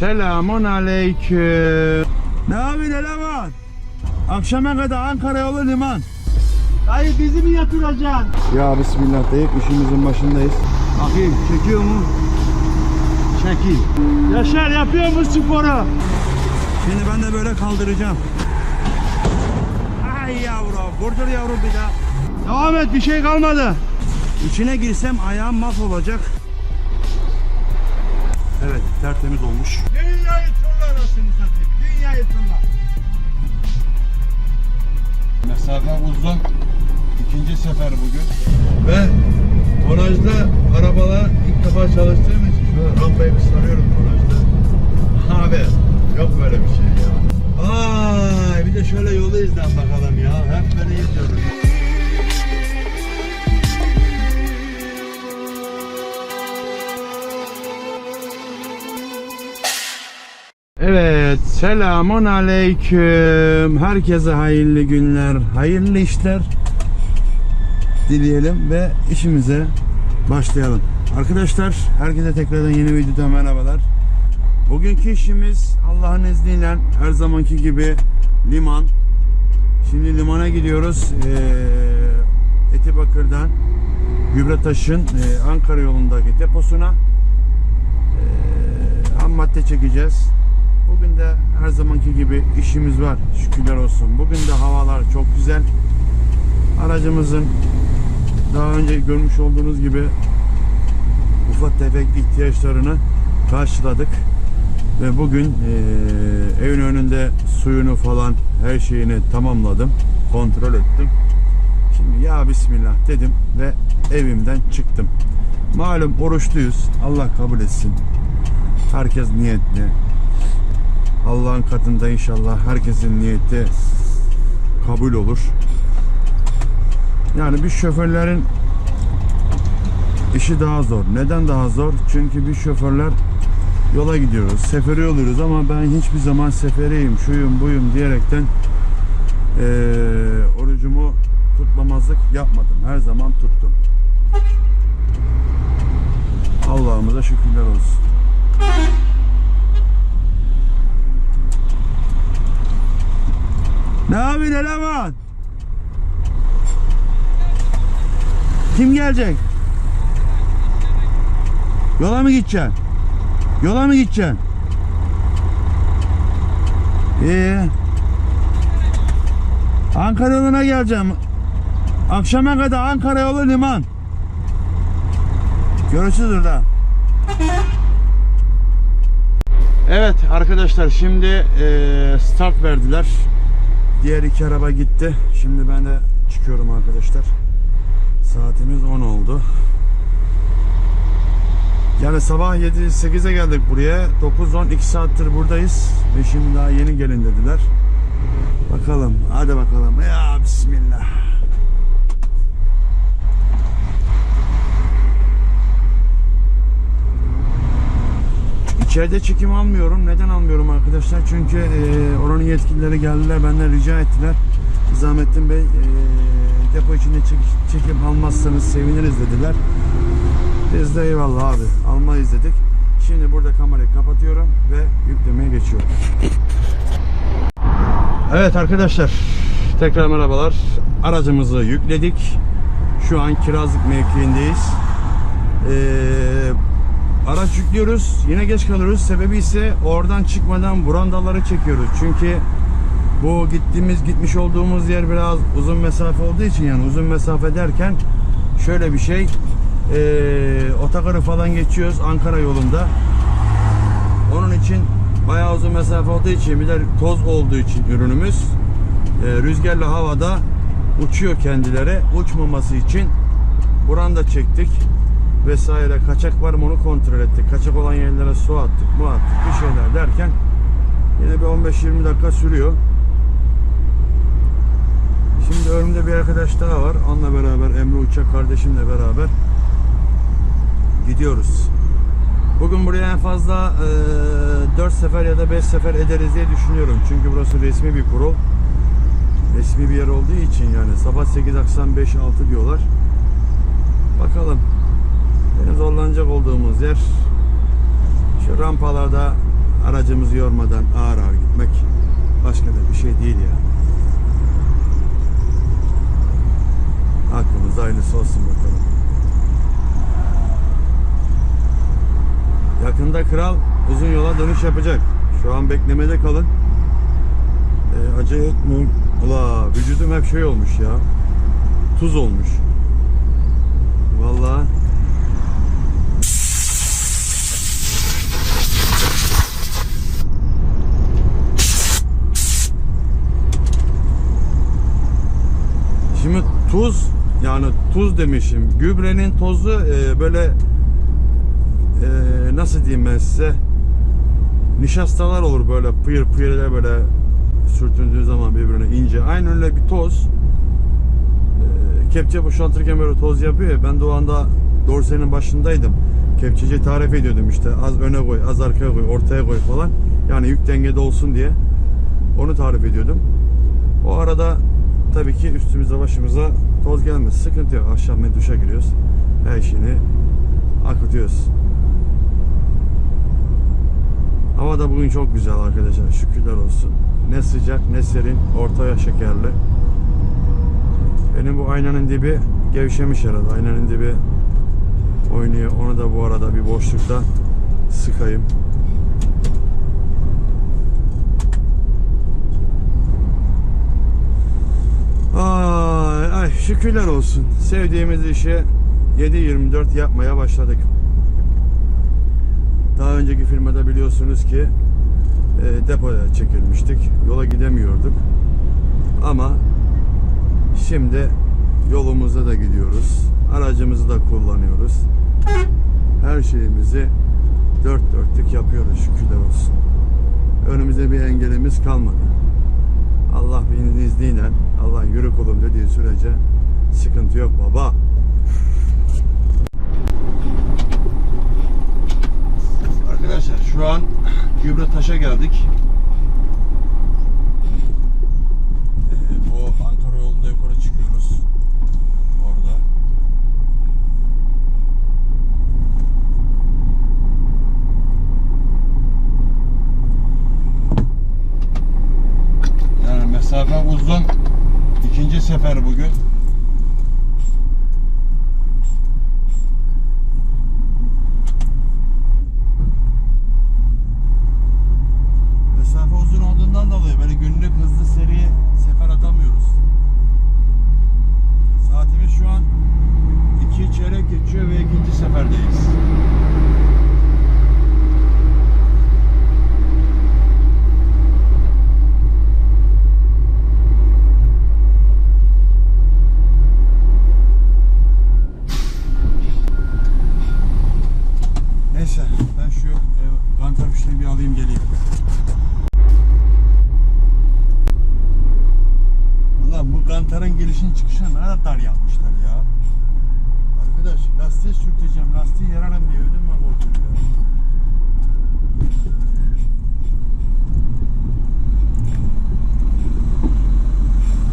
selamun aleyküm. Ne yapıyorsun eleman? Akşama kadar Ankara yolu liman. Dayı bizi mi yatıracaksın? Ya bismillah deyip işimizin başındayız. Bakayım çekiyor mu? Çekil. Yaşar yapıyor mu sporu? Şimdi ben de böyle kaldıracağım. Ay yavrum, vurdur yavrum bir daha. Devam et bir şey kalmadı. İçine girsem ayağım mahvolacak. Evet, tertemiz olmuş. Dünyayı turla arasını satayım. Dünyayı turla. Mesafe uzun. İkinci sefer bugün. Ve tonajda arabalar ilk defa çalıştığım için şöyle rampayı bir sarıyorum tonajda. Abi yok böyle bir şey ya. Ay bir de şöyle yolu izlen bakalım ya. Selamun aleyküm. Herkese hayırlı günler, hayırlı işler dileyelim ve işimize başlayalım. Arkadaşlar, herkese tekrardan yeni videoda merhabalar. Bugünkü işimiz Allah'ın izniyle her zamanki gibi liman. Şimdi limana gidiyoruz. Ee, Etibakır'dan Gübretaş'ın e, Ankara yolundaki deposuna ee, ham madde çekeceğiz. Bugün de her zamanki gibi işimiz var. Şükürler olsun. Bugün de havalar çok güzel. Aracımızın daha önce görmüş olduğunuz gibi ufak tefek ihtiyaçlarını karşıladık. Ve bugün eee, evin önünde suyunu falan her şeyini tamamladım. Kontrol ettim. Şimdi ya Bismillah dedim ve evimden çıktım. Malum oruçluyuz. Allah kabul etsin. Herkes niyetli. Allah'ın katında inşallah herkesin niyeti kabul olur. Yani bir şoförlerin işi daha zor. Neden daha zor? Çünkü bir şoförler yola gidiyoruz, seferi oluyoruz ama ben hiçbir zaman seferiyim, şuyum, buyum diyerekten eee orucumu tutmamazlık yapmadım. Her zaman tuttum. Allah'ımıza şükürler olsun. Ne yapıyorsun eleman? Kim gelecek? Yola mı gideceksin? Yola mı gideceksin? İyi. Ankara yoluna geleceğim. Akşama kadar Ankara yolu liman. Görüşürüz orada. Evet arkadaşlar şimdi start verdiler. Diğer iki araba gitti. Şimdi ben de çıkıyorum arkadaşlar. Saatimiz 10 oldu. Yani sabah 7-8'e geldik buraya. 9-10 2 saattir buradayız. Ve şimdi daha yeni gelin dediler. Bakalım. Hadi bakalım. Ya Bismillah. İçeride çekim almıyorum. Neden almıyorum arkadaşlar? Çünkü e, oranın yetkilileri geldiler. Benden rica ettiler. Nizamettin Bey e, depo içinde çek- çekim almazsanız seviniriz dediler. Biz de eyvallah abi almayız dedik. Şimdi burada kamerayı kapatıyorum ve yüklemeye geçiyorum. Evet arkadaşlar tekrar merhabalar. Aracımızı yükledik. Şu an Kirazlık mevkiindeyiz. Ee, araç yüklüyoruz. Yine geç kalıyoruz. Sebebi ise oradan çıkmadan burandaları çekiyoruz. Çünkü bu gittiğimiz gitmiş olduğumuz yer biraz uzun mesafe olduğu için yani uzun mesafe derken şöyle bir şey ee, otogarı falan geçiyoruz Ankara yolunda. Onun için bayağı uzun mesafe olduğu için bir de toz olduğu için ürünümüz e, rüzgarlı havada uçuyor kendileri. Uçmaması için buranda çektik vesaire. Kaçak var mı onu kontrol ettik. Kaçak olan yerlere su attık, mu attık bir şeyler derken yine bir 15-20 dakika sürüyor. Şimdi önümde bir arkadaş daha var. Onunla beraber Emre Uçak kardeşimle beraber gidiyoruz. Bugün buraya en fazla e, 4 sefer ya da 5 sefer ederiz diye düşünüyorum. Çünkü burası resmi bir kurul. Resmi bir yer olduğu için yani sabah 8 akşam 5 6 diyorlar. Bakalım. En zorlanacak olduğumuz yer şu rampalarda aracımızı yormadan ağır ağır gitmek başka da bir şey değil ya. Aklımız hayırlısı olsun bakalım. Yakında kral uzun yola dönüş yapacak. Şu an beklemede kalın. Ee, acele etmeyin. Ula vücudum hep şey olmuş ya. Tuz olmuş. Vallahi Şimdi tuz yani tuz demişim. Gübrenin tozu e, böyle e, nasıl diyeyim ben size nişastalar olur böyle pıyır pıyırlar böyle sürtündüğü zaman birbirine ince. Aynı öyle bir toz. E, kepçe boşaltırken böyle toz yapıyor ya. Ben de o anda dorsenin başındaydım. Kepçeci tarif ediyordum işte az öne koy, az arkaya koy, ortaya koy falan. Yani yük dengede olsun diye. Onu tarif ediyordum. O arada tabii ki üstümüze başımıza toz gelmez. Sıkıntı yok. Akşam bir duşa giriyoruz. Her şeyini akıtıyoruz. Hava da bugün çok güzel arkadaşlar. Şükürler olsun. Ne sıcak ne serin. Ortaya şekerli. Benim bu aynanın dibi gevşemiş herhalde. Aynanın dibi oynuyor. Onu da bu arada bir boşlukta sıkayım. Ay, ay şükürler olsun. Sevdiğimiz işi 7-24 yapmaya başladık. Daha önceki firmada biliyorsunuz ki e, depoya çekilmiştik. Yola gidemiyorduk. Ama şimdi yolumuzda da gidiyoruz. Aracımızı da kullanıyoruz. Her şeyimizi dört dörtlük yapıyoruz şükürler olsun. Önümüzde bir engelimiz kalmadı. Allah bir izniyle Allah yürü kulum dediği sürece sıkıntı yok baba. Arkadaşlar şu an gübre taşa geldik. Ee, bu Ankara yolunda yukarı çıkıyoruz. Orada. Yani mesafe uzun. İkinci sefer bugün. Mesafe uzun olduğundan dolayı böyle günlük hızlı seri sefer atamıyoruz. Saatimiz şu an iki çeyrek geçiyor ve ikinci seferdeyiz. Neyse ben şu e, kantar fişini bir alayım geleyim. Valla bu kantarın gelişini çıkışını ne kadar dar yapmışlar ya. Arkadaş lastiği sürteceğim, lastiği yararım diye ödüm var korkuyor ya.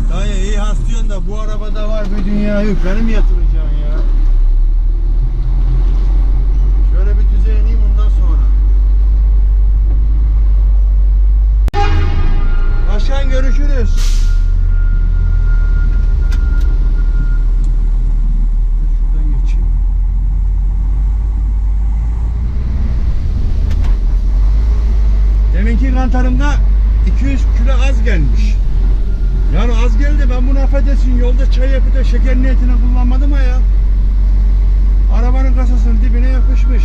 Dayı iyi haslıyorsun da bu arabada var bir dünya yük. Beni mi yatıracaksın ya? Şöyle bir düzeye ineyim ondan sonra. Başkan görüşürüz. Şuradan geçeyim. Deminki kantarımda 200 kilo az gelmiş. Yani az geldi ben bunu affedersin yolda çay yapıp da şeker niyetine kullanmadım ha ya. Arabanın kasasının dibine yapışmış.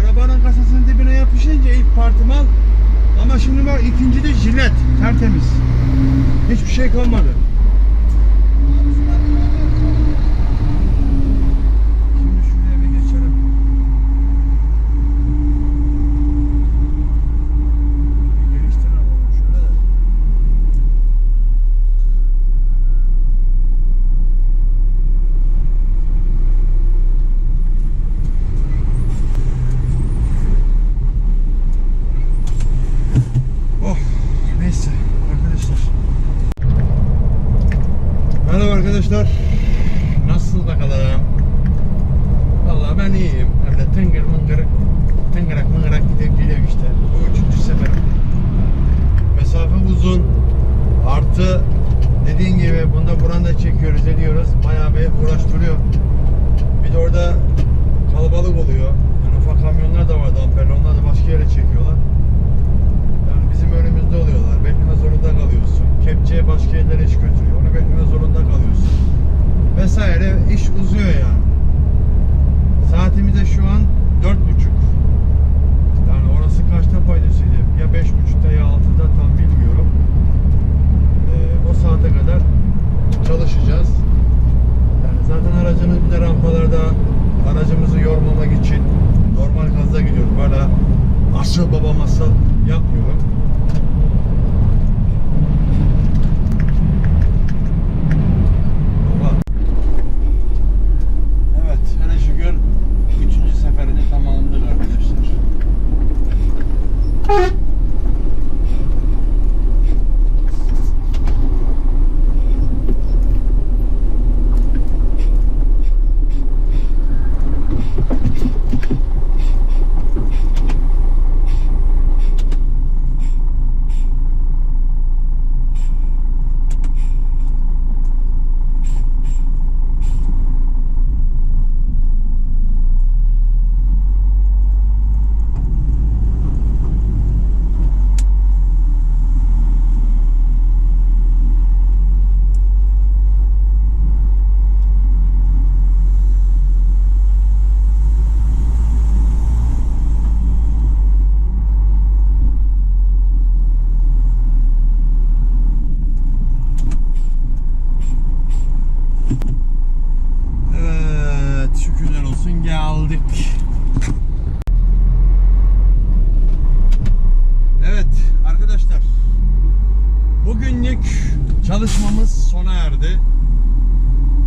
Arabanın kasasının dibine yapışınca ilk parti mal ama şimdi bak ikinci de jilet tertemiz. Hiçbir şey kalmadı. Şimdi şuraya bir geçelim. Bir geliştirelim oğlum şöyle de. Oh neyse arkadaşlar. ben iyiyim. Öyle tıngır mıngır, tıngırak mıngırak gidip geliyor işte. Bu üçüncü seferim. Mesafe uzun. Artı dediğin gibi bunda buranda çekiyoruz ediyoruz. Bayağı bir uğraştırıyor. Bir de orada kalabalık oluyor. Yani ufak kamyonlar da var damperli. Onlar da başka yere çekiyorlar. Yani bizim önümüzde oluyorlar. Bekleme zorunda kalıyorsun. Kepçeye başka yerlere iş götürüyor. Onu bekleme zorunda kalıyorsun. Vesaire iş uzuyor yani. Saatimize şu an dört buçuk. Yani orası kaçta paydasıydı? Ya beş buçukta ya altıda tam bilmiyorum. Saate kadar çalışacağız. Yani zaten aracımız bir de rampalarda aracımızı yormamak için normal gazda gidiyoruz. Böyle asıl baba masal yapmıyorum. Baba. Evet, hele şükür üçüncü seferini tamamladık arkadaşlar. Evet, şükürler olsun geldik. Evet arkadaşlar. Bugünlük çalışmamız sona erdi.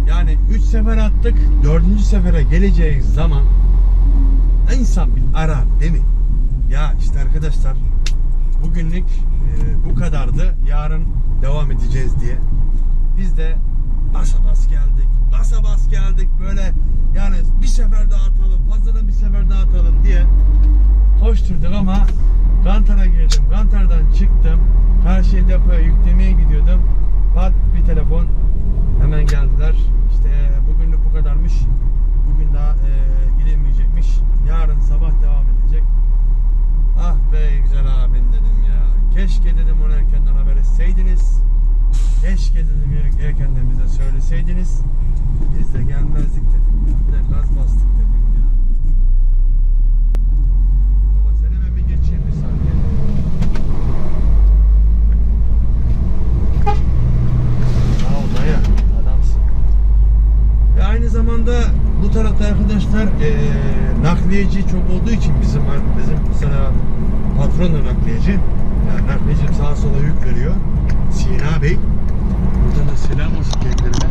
Yani 3 sefer attık. 4. sefere geleceğiz zaman insan bir arar değil mi? Ya işte arkadaşlar bugünlük e, bu kadardı. Yarın devam edeceğiz diye. Biz de basa bas geldik. Basa bas geldik. Böyle yani bir sefer daha atalım. Fazladan bir sefer daha atalım diye koşturduk ama Gantar'a girdim. Gantar'dan çıktım. Karşıya depoya yüklemeye gidiyordum. Pat bir telefon. Hemen geldiler. İşte bugünlük bu kadarmış. Bugün daha e, gidemeyecekmiş. Yarın sabah devam edecek. Ah be güzel abin dedim ya. Keşke dedim onu erkenden haber etseydiniz. Keşke dedim er- erkenden bize söyleseydiniz. Biz de gelmezdik dedim ya. Bir de gaz bastık dedim ya. Baba seni ben bir geçeyim bir saniye. Sağ ol dayı. Adamsın. Ve aynı zamanda bu tarafta arkadaşlar eee nakliyeci çok olduğu için bizim bizim mesela patron da nakliyeci. Yani nakliyecim sağa sola yük veriyor. Sina Bey. Buradan da selam olsun kendilerine.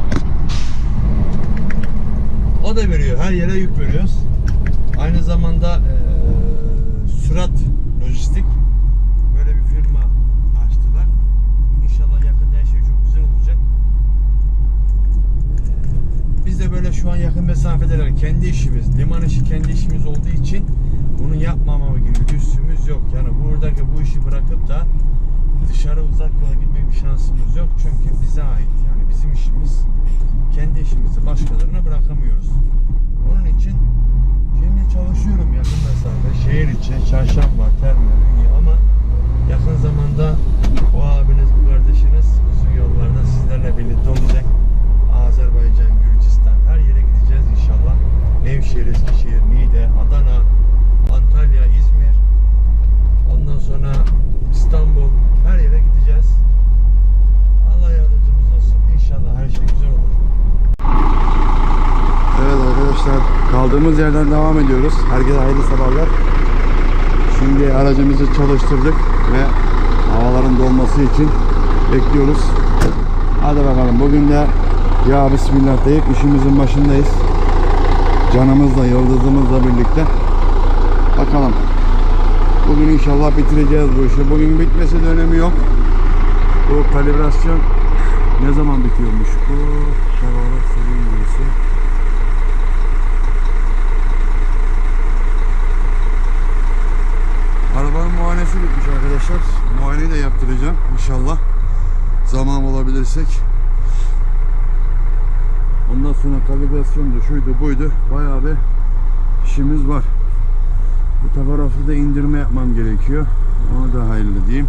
O da veriyor. Her yere yük veriyoruz. Aynı zamanda eee Sürat Lojistik böyle bir firma açtılar. İnşallah yakında her şey çok güzel olacak. Biz de böyle şu an yakın mesafeler kendi işimiz, liman işi kendi işimiz olduğu için bunu yapmamama gibi lüksümüz yok. Yani buradaki bu işi bırakıp da dışarı uzak yola gitme bir şansımız yok. Çünkü bize ait. Bizim işimiz kendi işimizi başkalarına bırakamıyoruz. Onun için şimdi çalışıyorum yakın mesafe. Şehir içi, çarşamba, terminal, Ünye ama yakın zamanda o abiniz, bu kardeşiniz uzun yollarda sizlerle birlikte olacak. Azerbaycan, Gürcistan her yere gideceğiz inşallah. Nevşehir, Eskişehir, Niğde, Adana, Antalya, İzmir. Ondan sonra İstanbul her yere gideceğiz. Allah yardımcımız olsun. İnşallah her şey güzel olur. Evet arkadaşlar kaldığımız yerden devam ediyoruz. Herkese hayırlı sabahlar. Şimdi aracımızı çalıştırdık ve havaların dolması için bekliyoruz. Hadi bakalım bugün de ya Bismillah deyip işimizin başındayız. Canımızla, yıldızımızla birlikte. Bakalım. Bugün inşallah bitireceğiz bu işi. Bugün bitmesi de önemi yok. Bu kalibrasyon ne zaman bitiyormuş? Bu şarara sivil arkadaşlar. Muayeneyi de yaptıracağım inşallah. Zaman bulabilirsek. Ondan sonra kalibrasyondu, şuydu, buydu. Bayağı bir işimiz var. Bu tarafı da indirme yapmam gerekiyor. Onu da hayırlı diyeyim.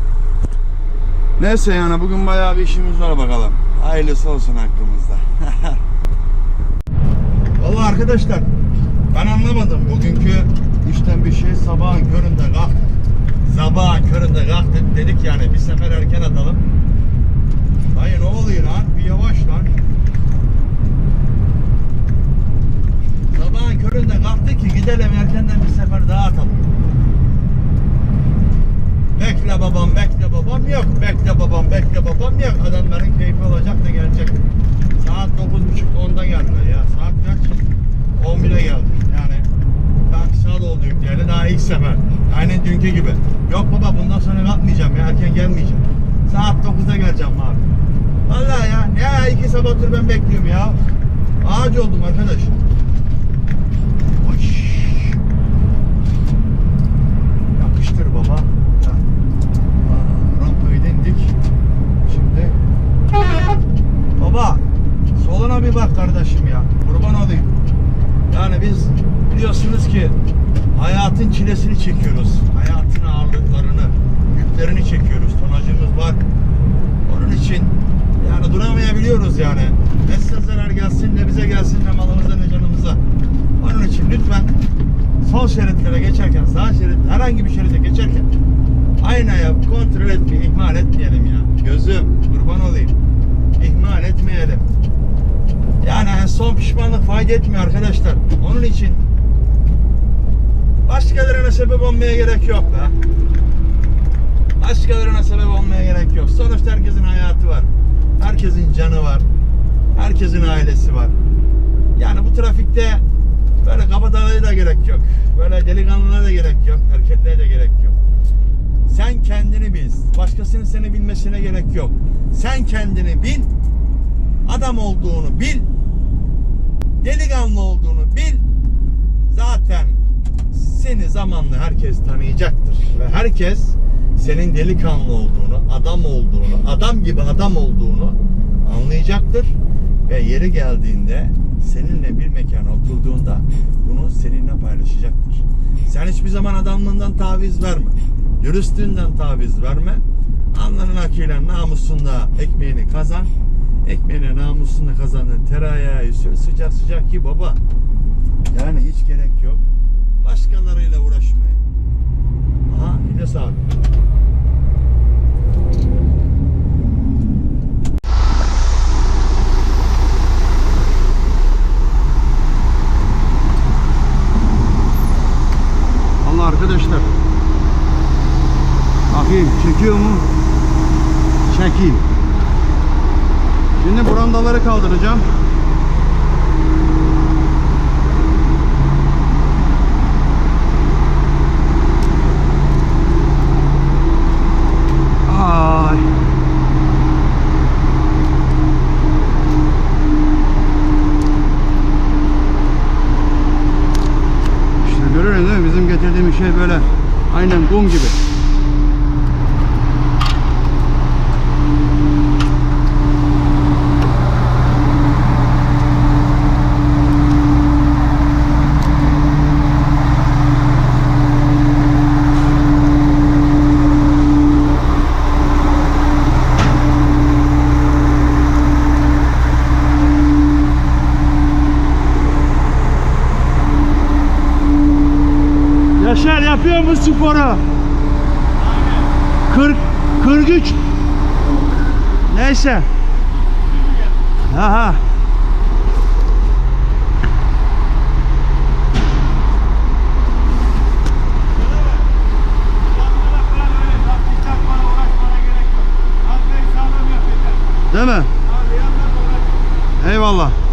Neyse yani bugün bayağı bir işimiz var bakalım. Hayırlısı olsun hakkımızda. Vallahi arkadaşlar ben anlamadım bugünkü işten bir şey sabahın köründe kalktık. Sabahın köründe kalktık dedik yani bir sefer erken atalım. Dayı ne oluyor lan? Bir yavaş lan. Sabahın köründe kalktık ki gidelim erkenden bir sefer daha atalım. Bekle babam, bekle babam yok. Bekle babam, bekle babam yok. Adamların keyfi olacak da gelecek. Saat 9.30 10'da geldiler ya. Saat kaç? 11'e geldi. Yani daha saat oldu yükleyeli. Daha ilk sefer. Aynı dünkü gibi. Yok baba bundan sonra kalkmayacağım ya. Erken gelmeyeceğim. Saat 9'da geleceğim abi. Vallahi ya. Ya iki sabahtır ben bekliyorum ya. Ağaç oldum arkadaş. Oy. Yapıştır baba. Rampayı dendik. Şimdi. Baba. Soluna bir bak kardeşim ya. Kurban olayım. Yani biz biliyorsunuz ki hayatın çilesini çekiyoruz. Hayatın ağırlıklarını, yüklerini çekiyoruz. Tonajımız var. Onun için yani duramayabiliyoruz yani. Ne size zarar gelsin ne bize gelsin ne malımıza ne canımıza. Onun için lütfen sol şeritlere geçerken sağ şerit herhangi bir şeride geçerken aynaya kontrol etmeyi ihmal etmeyelim ya. Gözüm kurban olayım. İhmal etmeyelim. Yani son pişmanlık fayda etmiyor arkadaşlar. Onun için başkalarına sebep olmaya gerek yok be. Başkalarına sebep olmaya gerek yok. Sonuçta herkesin hayatı var. Herkesin canı var. Herkesin ailesi var. Yani bu trafikte böyle kabadayıya da gerek yok. Böyle delikanlılara da gerek yok. Erkeklere de gerek yok. Sen kendini bil. Başkasının seni bilmesine gerek yok. Sen kendini bil. Adam olduğunu bil. Delikanlı olduğunu bil. Zaten seni zamanla herkes tanıyacaktır. Ve herkes senin delikanlı olduğunu, adam olduğunu, adam gibi adam olduğunu anlayacaktır. Ve yeri geldiğinde seninle bir mekana oturduğunda bunu seninle paylaşacaktır. Sen hiçbir zaman adamlığından taviz verme. Dürüstlüğünden taviz verme. Alnının akıyla namusunda ekmeğini kazan. Ekmeğine namusunda kazandığın tereyağı sıcak sıcak ki baba. Yani hiç gerek yok. Başkalarıyla uğraşmayın. Aha yine sağ. Allah arkadaşlar. Bakayım çekiyor mu? Çekeyim. Şimdi brandaları kaldıracağım. Ay. İşte görüyorsun değil mi? Bizim getirdiğimiz şey böyle aynen kum gibi. Yaşar yapıyor sporu? 40 43 Neyse. Aha. Değil mi? Eyvallah.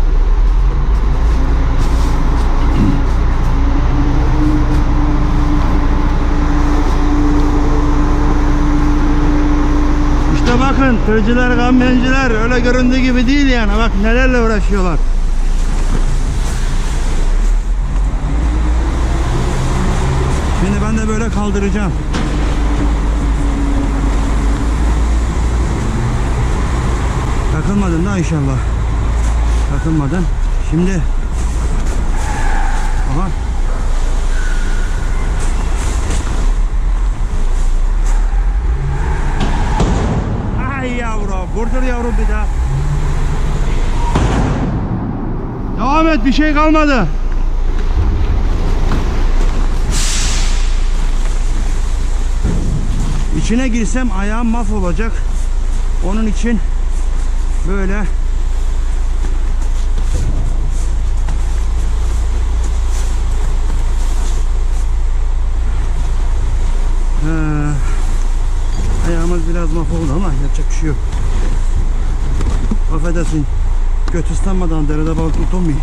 Şuraya bakın tırcılar, kamyonciler öyle göründüğü gibi değil yani. Bak nelerle uğraşıyorlar. Şimdi ben de böyle kaldıracağım. Takılmadın da inşallah. Takılmadın. Şimdi yavrum. Bir daha. Devam et bir şey kalmadı. İçine girsem ayağım mahvolacak. Onun için böyle ayağımız biraz mahvoldu ama yapacak bir şey yok. Affedersin. Göt ıslanmadan derede balık tutulmuyor.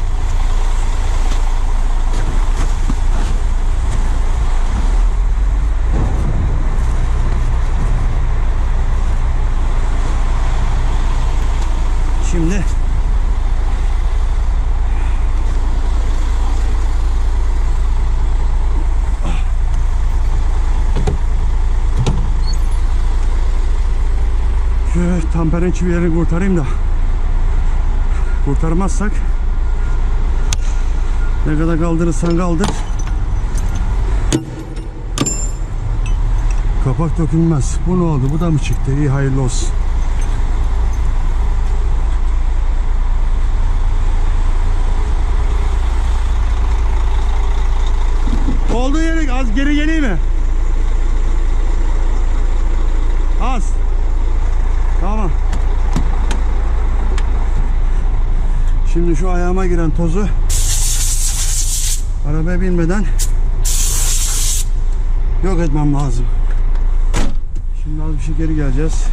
Şimdi şu tamperin çivilerini kurtarayım da kurtarmazsak. Ne kadar kaldırırsan kaldır. Kapak dökülmez. Bu ne oldu? Bu da mı çıktı? İyi hayırlı olsun Olduğu yere az geri geleyim mi? Az. Tamam. Şimdi şu ayağıma giren tozu arabaya binmeden yok etmem lazım. Şimdi az bir şey geri geleceğiz.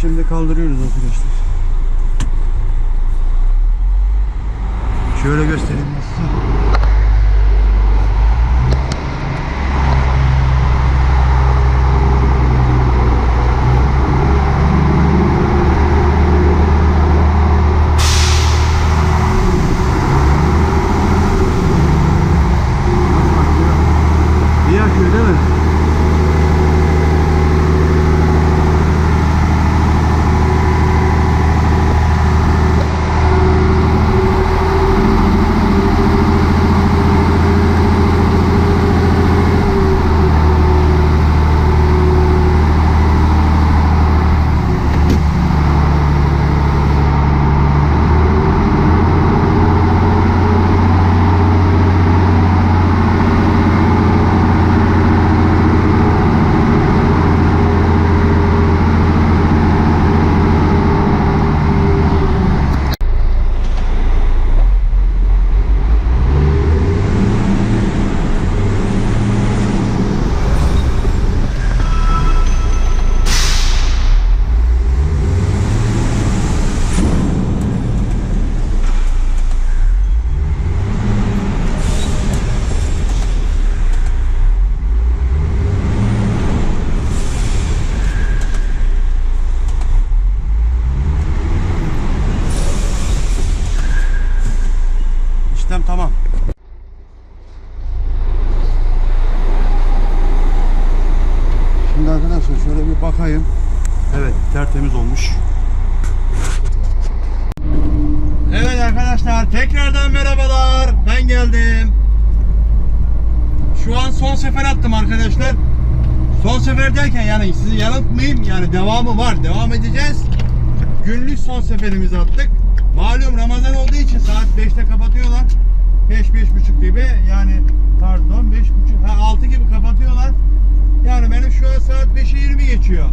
Şimdi kaldırıyoruz arkadaşlar. Şöyle göstereyim var. Devam edeceğiz. Günlük son seferimizi attık. Malum Ramazan olduğu için saat 5'te kapatıyorlar. 5 beş buçuk gibi yani pardon 5 buçuk ha 6 gibi kapatıyorlar. Yani benim şu an saat 5'e 20 geçiyor.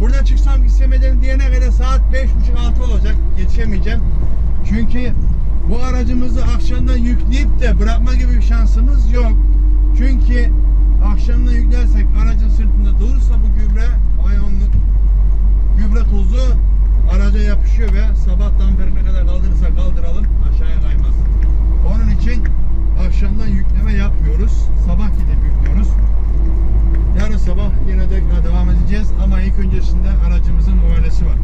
Buradan çıksam gitsem ederim diyene kadar saat 5 buçuk 6 olacak. Yetişemeyeceğim. Çünkü bu aracımızı akşamdan yükleyip de bırakma gibi bir şansımız yok. Çünkü akşamdan yüklersek aracın sırtında durursa bu gübre ayonluk gübre tozu araca yapışıyor ve sabahtan beri ne kadar kaldırırsa kaldıralım aşağıya kaymaz. Onun için akşamdan yükleme yapmıyoruz. Sabah gidip yüklüyoruz. Yarın sabah yine tekrar devam edeceğiz ama ilk öncesinde aracımızın muayenesi var.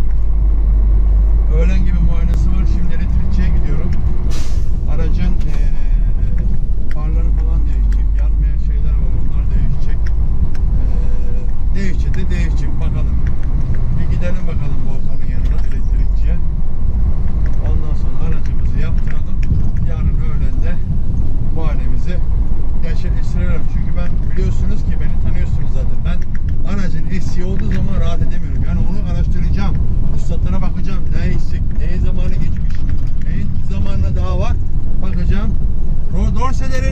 Öğlen gibi muayenesi var. Şimdi elektrikçiye gidiyorum. Aracın eee farları falan değişecek. Yanmayan şeyler var. Onlar değişecek gidelim bakalım Volkan'ın yanına elektrikçiye. Ondan sonra aracımızı yaptıralım. Yarın öğlende bu halimizi gerçekleştirelim. Çünkü ben biliyorsunuz ki beni tanıyorsunuz zaten. Ben aracın eksiği olduğu zaman rahat edemiyorum. Yani onu araştıracağım. Ruhsatlara bakacağım. Ne eksik, ne zamanı geçmiş, neyin zamanına daha var. Bakacağım. Dorseleri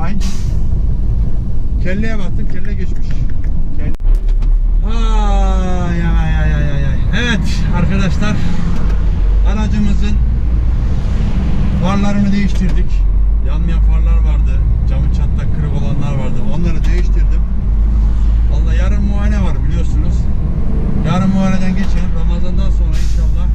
aynı. Kelleye baktım, kelle geçmiş. Kelle... Ay, ay, ay, ay, ay. Evet arkadaşlar, aracımızın farlarını değiştirdik. Yanmayan farlar vardı, camı çatlak kırık olanlar vardı. Onları değiştirdim. Valla yarın muayene var biliyorsunuz. Yarın muayeneden geçelim. Ramazandan sonra inşallah